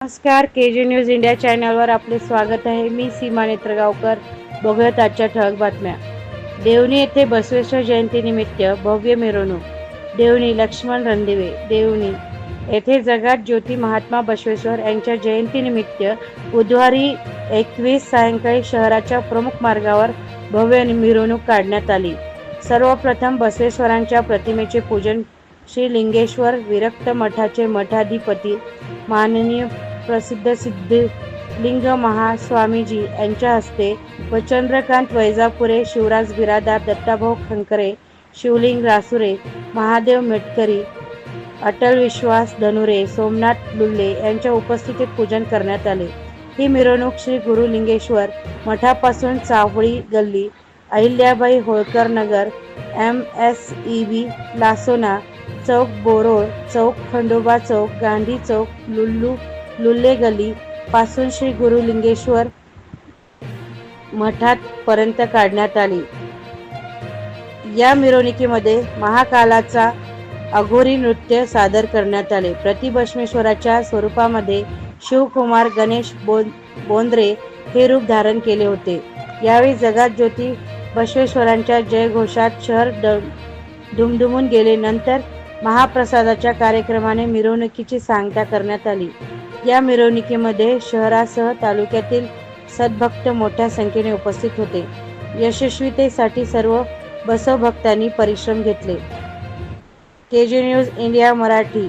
नमस्कार के G news India चॅनलवर आपले स्वागत आहे. मी सीमा नेत्रगावकर. बघूयात आजच्या ठळक बातम्या. देवणी येथे बसवेश्वर जयंतीनिमित्त भव्य मिरवणूक. देवणी लक्ष्मण रणदिवे देवणी येथे जगात ज्योती महात्मा बसवेश्वर यांच्या जयंतीनिमित्त बुधवारी एकवीस सायंकाळी शहराच्या प्रमुख मार्गावर भव्य मिरवणूक काढण्यात आली. सर्वप्रथम बसवेश्वरांच्या प्रतिमेचे पूजन श्री लिंगेश्वर विरक्त मठाचे मठाधिपती माननीय प्रसिद्ध सिद्धलिंग महास्वामीजी यांच्या हस्ते व चंद्रकांत वैजापुरे शिवराज बिरादार दत्ताभाऊ खंकरे शिवलिंग रासुरे महादेव मेटकरी अटल विश्वास धनुरे सोमनाथ लुल्ले यांच्या उपस्थितीत पूजन करण्यात आले. ही मिरवणूक श्री गुरुलिंगेश्वर मठापासून चावळी गल्ली Ahilyabai Holkar Nagar M S E B Lasona चौक बोरोळ चौक खंडोबा चौक गांधी चौक लुल्लू लुल्ले गली पासून श्री गुरु लिंगेश्वर मठात पर्यंत काढण्यात आली. या मिरवणुकीमध्ये महाकालाचा अघोरी नृत्य सादर करण्यात आले. प्रतिबश्मेश्वराच्या स्वरूपामध्ये शिवकुमार गणेश बोन बोंद्रे हे रूप धारण केले होते. यावेळी जगात ज्योती बसवेश्वरांच्या जयघोषात शहर ड गेले. नंतर महाप्रसादाच्या कार्यक्रमाने मिरवणुकीची सांगता करण्यात आली. या मिरवणुकीमध्ये शहरासह तालुक्यातील सद्भक्त मोठ्या संख्येने उपस्थित होते. यशस्वीतेसाठी सर्व बसवभक्तांनी परिश्रम घेतले. K G news India Marathi.